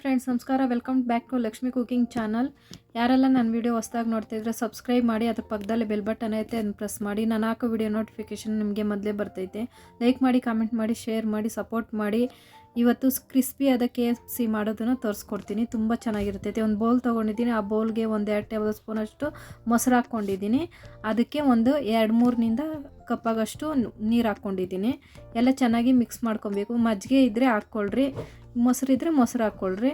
Friends ನಮಸ್ಕಾರ. Welcome back to Lakshmi cooking channel ಯಾರೆಲ್ಲ ನನ್ನ ವೀಡಿಯೋ ಹೊಸ್ದಾಗಿ ನೋಡ್ತಿದ್ರೆ ಸಬ್ಸ್ಕ್ರೈಬ್ ಮಾಡಿ, ಅದ್ರ ಪಕ್ಕದಲ್ಲಿ ಬೆಲ್ ಬಟನ್ ಐತೆ ಅದನ್ನು ಪ್ರೆಸ್ ಮಾಡಿ. ನಾನು ಹಾಕೋ ವಿಡಿಯೋ ನೋಟಿಫಿಕೇಶನ್ ನಿಮಗೆ ಮೊದಲೇ ಬರ್ತೈತೆ. ಲೈಕ್ ಮಾಡಿ ಕಾಮೆಂಟ್ ಮಾಡಿ ಶೇರ್ ಮಾಡಿ ಸಪೋರ್ಟ್ ಮಾಡಿ. ಇವತ್ತು ಕ್ರಿಸ್ಪಿ ಆದ ಕೆ ಎಫ್ ಸಿ ಮಾಡೋದನ್ನು ತೋರಿಸ್ಕೊಡ್ತೀನಿ. ತುಂಬ ಚೆನ್ನಾಗಿರ್ತೈತೆ. ಒಂದು ಬೌಲ್ ತೊಗೊಂಡಿದ್ದೀನಿ. ಆ ಬೌಲ್ಗೆ ಒಂದು ಎರಡು ಟೇಬಲ್ ಸ್ಪೂನಷ್ಟು ಮೊಸರು ಹಾಕ್ಕೊಂಡಿದ್ದೀನಿ. ಅದಕ್ಕೆ ಒಂದು ಎರಡು ಮೂರನಿಂದ ಕಪ್ಪಾಗಷ್ಟು ನೀರು ಹಾಕ್ಕೊಂಡಿದ್ದೀನಿ. ಎಲ್ಲ ಚೆನ್ನಾಗಿ ಮಿಕ್ಸ್ ಮಾಡ್ಕೊಬೇಕು. ಮಜ್ಜಿಗೆ ಇದ್ದರೆ ಹಾಕ್ಕೊಳ್ರಿ. ಮೊಸರು ಇದ್ದರೆ ಮೊಸರು ಹಾಕ್ಕೊಳ್ರಿ.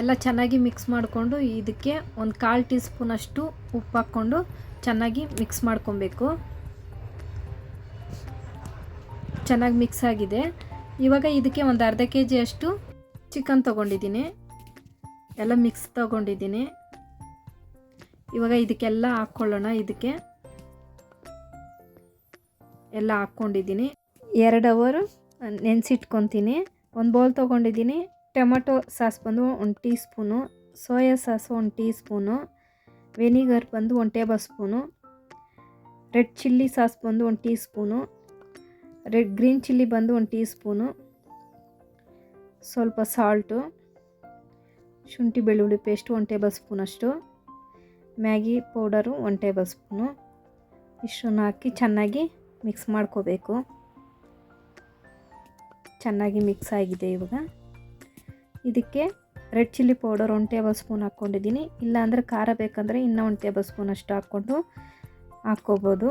ಎಲ್ಲ ಚೆನ್ನಾಗಿ ಮಿಕ್ಸ್ ಮಾಡಿಕೊಂಡು ಇದಕ್ಕೆ ಒಂದು ಕಾಲು ಟೀ ಸ್ಪೂನಷ್ಟು ಉಪ್ಪು ಹಾಕ್ಕೊಂಡು ಚೆನ್ನಾಗಿ ಮಿಕ್ಸ್ ಮಾಡ್ಕೊಬೇಕು. ಚೆನ್ನಾಗಿ ಮಿಕ್ಸ್ ಆಗಿದೆ. ಇವಾಗ ಇದಕ್ಕೆ ಒಂದು ಅರ್ಧ ಕೆ ಜಿಯಷ್ಟು ಚಿಕನ್ ತೊಗೊಂಡಿದ್ದೀನಿ. ಎಲ್ಲ ಮಿಕ್ಸ್ ತೊಗೊಂಡಿದ್ದೀನಿ. ಇವಾಗ ಇದಕ್ಕೆಲ್ಲ ಹಾಕ್ಕೊಳ್ಳೋಣ, ಇದಕ್ಕೆ. ಎಲ್ಲ ಹಾಕ್ಕೊಂಡಿದ್ದೀನಿ. ಎರಡು ಅವರು ನೆನೆಸಿಟ್ಕೊತೀನಿ. ಒಂದು ಬೌಲ್ ತೊಗೊಂಡಿದ್ದೀನಿ. ಟೊಮೆಟೊ ಸಾಸ್ ಬಂದು ಒಂದು ಟೀ ಸ್ಪೂನು ಸೋಯಾ ಸಾಸು ಒಂದು ಟೀ ಸ್ಪೂನು ವೆನಿಗರ್ ಬಂದು ಒಂದು tablespoon red chilli sauce ಬಂದು ಒಂದು teaspoon red green chilli ಬಂದು ಒಂದು ಟೀ ಸ್ಪೂನು ಸ್ವಲ್ಪ ಸಾಲ್ಟು, ಶುಂಠಿ ಬೆಳ್ಳುಳ್ಳಿ ಪೇಸ್ಟು ಒನ್ ಟೇಬಲ್ ಸ್ಪೂನಷ್ಟು Maggi powder one tablespoon. ಇಷ್ಟನ್ನು ಹಾಕಿ ಚೆನ್ನಾಗಿ ಮಿಕ್ಸ್ ಮಾಡ್ಕೋಬೇಕು. ಚೆನ್ನಾಗಿ ಮಿಕ್ಸ್ ಆಗಿದೆ ಇವಾಗ. ಇದಕ್ಕೆ red chilli powder one tablespoon ಹಾಕ್ಕೊಂಡಿದ್ದೀನಿ. ಇಲ್ಲಾಂದರೆ ಖಾರ ಬೇಕಂದರೆ ಇನ್ನೂ ಒಂದು ಟೇಬಲ್ ಸ್ಪೂನಷ್ಟು ಹಾಕ್ಕೊಂಡು ಹಾಕ್ಕೋಬೋದು.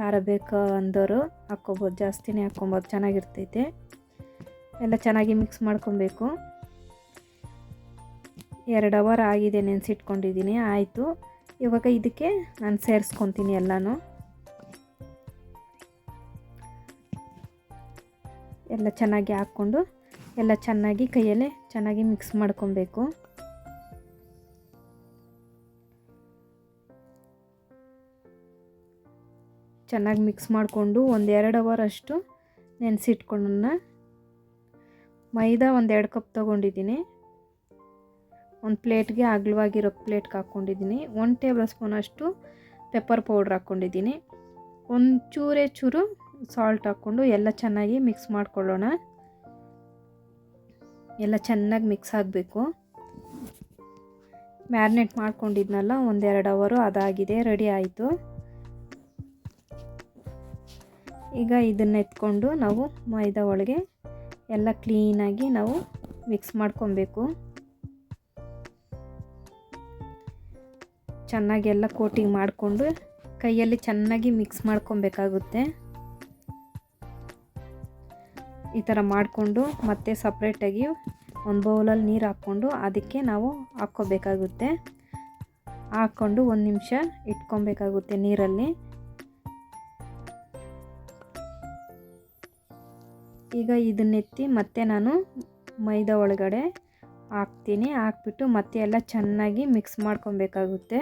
ಖಾರ ಬೇಕು ಅಂದವರು ಹಾಕ್ಕೊಬೋದು, ಜಾಸ್ತಿನೇ ಹಾಕ್ಕೊಬೋದು, ಚೆನ್ನಾಗಿರ್ತೈತೆ. ಎಲ್ಲ ಚೆನ್ನಾಗಿ ಮಿಕ್ಸ್ ಮಾಡ್ಕೊಬೇಕು. ಎರಡು ಅವರ್ ಆಗಿದೆ ನೆನೆಸಿಟ್ಕೊಂಡಿದ್ದೀನಿ, ಆಯಿತು. ಇವಾಗ ಇದಕ್ಕೆ ನಾನು ಸೇರಿಸ್ಕೊತೀನಿ ಎಲ್ಲನೂ. ಎಲ್ಲ ಚೆನ್ನಾಗಿ ಹಾಕ್ಕೊಂಡು, ಎಲ್ಲ ಚೆನ್ನಾಗಿ ಕೈಯಲ್ಲೇ ಚೆನ್ನಾಗಿ ಮಿಕ್ಸ್ ಮಾಡ್ಕೊಬೇಕು. ಚೆನ್ನಾಗಿ ಮಿಕ್ಸ್ ಮಾಡಿಕೊಂಡು ಒಂದು ಎರಡು ಅವರ್ ಅಷ್ಟು ನೆನೆಸಿಟ್ಕೊಂಡನ್ನ ಮೈದಾ ಒಂದು ಎರಡು ಕಪ್ ತೊಗೊಂಡಿದ್ದೀನಿ. ಒಂದು ಪ್ಲೇಟ್ಗೆ ಅಗಲವಾಗಿರೋ ಪ್ಲೇಟ್ಗೆ ಹಾಕ್ಕೊಂಡಿದ್ದೀನಿ. ಒಂದು ಟೇಬಲ್ ಸ್ಪೂನ್ ಅಷ್ಟು ಪೆಪ್ಪರ್ ಪೌಡ್ರ್ ಹಾಕ್ಕೊಂಡಿದ್ದೀನಿ. ಒಂದು ಚೂರೇ ಚೂರು ಸಾಲ್ಟ್ ಹಾಕ್ಕೊಂಡು ಎಲ್ಲ ಚೆನ್ನಾಗಿ ಮಿಕ್ಸ್ ಮಾಡ್ಕೊಳ್ಳೋಣ. ಎಲ್ಲ ಚೆನ್ನಾಗಿ ಮಿಕ್ಸ್ ಆಗಬೇಕು. ಮ್ಯಾರಿನೇಟ್ ಮಾಡ್ಕೊಂಡಿದ್ನಲ್ಲ ಒಂದೆರಡು ಅವರು ಅದಾಗಿದೆ, ರೆಡಿ ಆಯಿತು. ಈಗ ಇದನ್ನು ಎತ್ಕೊಂಡು ನಾವು ಮೈದಾ ಒಳಗೆ ಎಲ್ಲ ಕ್ಲೀನಾಗಿ ನಾವು ಮಿಕ್ಸ್ ಮಾಡ್ಕೊಬೇಕು. ಚೆನ್ನಾಗಿ ಎಲ್ಲ ಕೋಟಿಂಗ್ ಮಾಡಿಕೊಂಡು ಕೈಯಲ್ಲಿ ಚೆನ್ನಾಗಿ ಮಿಕ್ಸ್ ಮಾಡ್ಕೊಬೇಕಾಗುತ್ತೆ. ಈ ಥರ ಮಾಡಿಕೊಂಡು ಮತ್ತೆ ಸಪ್ರೇಟಾಗಿ ಒಂದು ಬೌಲಲ್ಲಿ ನೀರು ಹಾಕ್ಕೊಂಡು ಅದಕ್ಕೆ ನಾವು ಹಾಕ್ಕೋಬೇಕಾಗುತ್ತೆ. ಹಾಕ್ಕೊಂಡು ಒಂದು ನಿಮಿಷ ಇಟ್ಕೊಬೇಕಾಗುತ್ತೆ ನೀರಲ್ಲಿ. ಈಗ ಇದನ್ನೆತ್ತಿ ಮತ್ತೆ ನಾನು ಮೈದಾ ಒಳಗಡೆ ಹಾಕ್ತೀನಿ. ಹಾಕ್ಬಿಟ್ಟು ಮತ್ತೆ ಎಲ್ಲ ಚೆನ್ನಾಗಿ ಮಿಕ್ಸ್ ಮಾಡ್ಕೊಬೇಕಾಗುತ್ತೆ.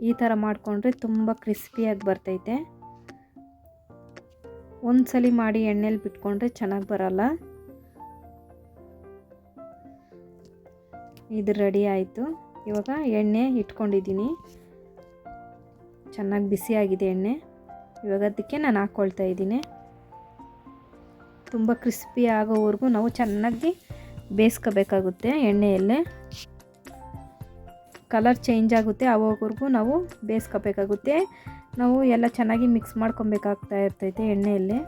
ಈ ಥರ ಮಾಡಿಕೊಂಡ್ರೆ ತುಂಬ ಕ್ರಿಸ್ಪಿಯಾಗಿ ಬರ್ತೈತೆ. ಒಂದು ಸಲ ಮಾಡಿ ಎಣ್ಣೆಲಿ ಬಿಟ್ಕೊಂಡ್ರೆ ಚೆನ್ನಾಗಿ ಬರಲ್ಲ. ಇದು ರೆಡಿ ಆಯಿತು. ಇವಾಗ ಎಣ್ಣೆ ಇಟ್ಕೊಂಡಿದ್ದೀನಿ. ಚೆನ್ನಾಗಿ ಬಿಸಿಯಾಗಿದೆ ಎಣ್ಣೆ. ಇವಾಗ ಅದಕ್ಕೆ ನಾನು ಹಾಕ್ಕೊಳ್ತಾ ಇದ್ದೀನಿ. ತುಂಬ ಕ್ರಿಸ್ಪಿ ಆಗೋವರೆಗೂ ನಾವು ಚೆನ್ನಾಗಿ ಬೇಯಿಸ್ಕೋಬೇಕಾಗುತ್ತೆ ಎಣ್ಣೆಯಲ್ಲೇ. ಕಲರ್ ಚೇಂಜ್ ಆಗುತ್ತೆ, ಆಗೋವರೆಗೂ ನಾವು ಬೇಯಿಸ್ಕೋಬೇಕಾಗುತ್ತೆ. ನಾವು ಎಲ್ಲ ಚೆನ್ನಾಗಿ ಮಿಕ್ಸ್ ಮಾಡ್ಕೊಬೇಕಾಗ್ತಾ ಇರ್ತೈತೆ ಎಣ್ಣೆಯಲ್ಲಿ.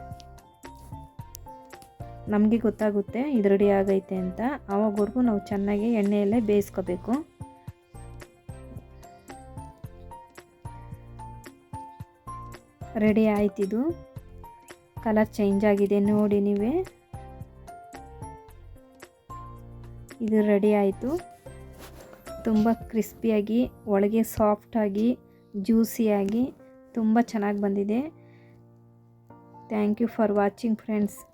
ನಮಗೆ ಗೊತ್ತಾಗುತ್ತೆ ಇದು ರೆಡಿ ಆಗೈತೆ ಅಂತ. ಆವಾಗವರೆಗೂ ನಾವು ಚೆನ್ನಾಗಿ ಎಣ್ಣೆಯಲ್ಲೇ ಬೇಯಿಸ್ಕೋಬೇಕು. ರೆಡಿ ಆಯ್ತಿದು. ಕಲರ್ ಚೇಂಜ್ ಆಗಿದೆ ನೋಡಿ ನೀವೇ. ಇದು ರೆಡಿ ಆಯಿತು. ತುಂಬ ಕ್ರಿಸ್ಪಿಯಾಗಿ ಒಳಗೆ ಸಾಫ್ಟಾಗಿ ಜ್ಯೂಸಿಯಾಗಿ ತುಂಬ ಚೆನ್ನಾಗಿ ಬಂದಿದೆ. Thank you for watching friends